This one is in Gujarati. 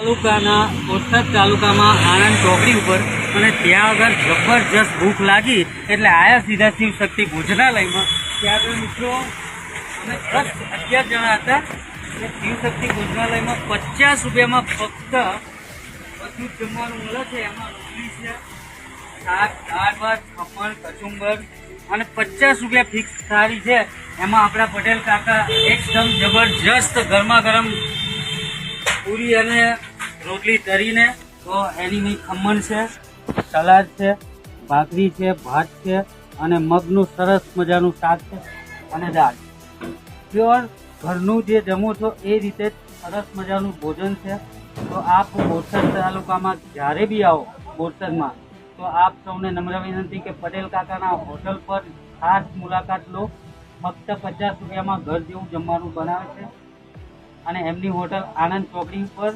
તાલુકાના બોટાદ તાલુકામાં આણંદ ચોકડી ઉપર અને ત્યાં આગળ જબરજસ્ત ભૂખ લાગી એટલે આયા સીધા શિવ શક્તિ ભોજનાલયમાં. ત્યાં આગળ મિત્રો, અમે દસ અગિયાર જણા હતા. એ શિવશક્તિ ભોજનાલયમાં પચાસ રૂપિયામાં ફક્ત બધું જમવાનું મળે છે. એમાં રોટલી છે, શાક, દાળ ભાત, ખમણ, કચુંબર અને પચાસ રૂપિયા ફિક્સ થાળી છે. એમાં આપણા પટેલ કાકા એકદમ જબરજસ્ત ગરમા ગરમ પૂરી અને રોટલી તરીને તો એની મેં ખમણ છે, સલાડ છે, ભાખરી છે, ભાત છે અને મગનું સરસ મજાનું શાક છે અને દાળ. પ્યોર ઘરનું જે જમો છો એ રીતે સરસ મજાનું ભોજન છે. તો આપ બોરસદ તાલુકામાં જ્યારે બી આવો બોરસદમાં, તો આપ સૌને નમ્ર વિનંતી કે પટેલ કાકાના હોટલ પર ખાસ મુલાકાત લો. ફક્ત પચાસ રૂપિયામાં ઘર જેવું જમવાનું બનાવે છે. અને એમની હોટલ આનંદ ચોકડી ઉપર